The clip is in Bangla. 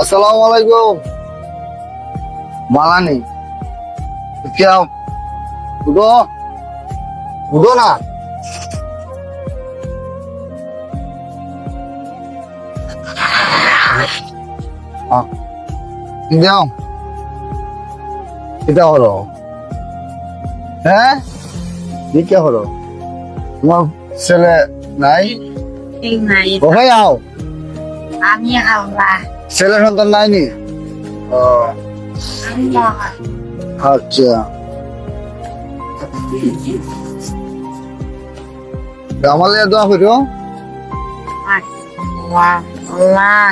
আসসালামু আলাইকুম। মালানি উঠো। উঠো না। এটা হলো। হ্যাঁ? কি কে হলো। তোমার ছেলে নাই? নাই। কোথায় যাও? আমি হাওলা ছেলে সন্তান নাইনি? ও। আচ্ছা। আমাদের দোয়া করো আল্লাহ।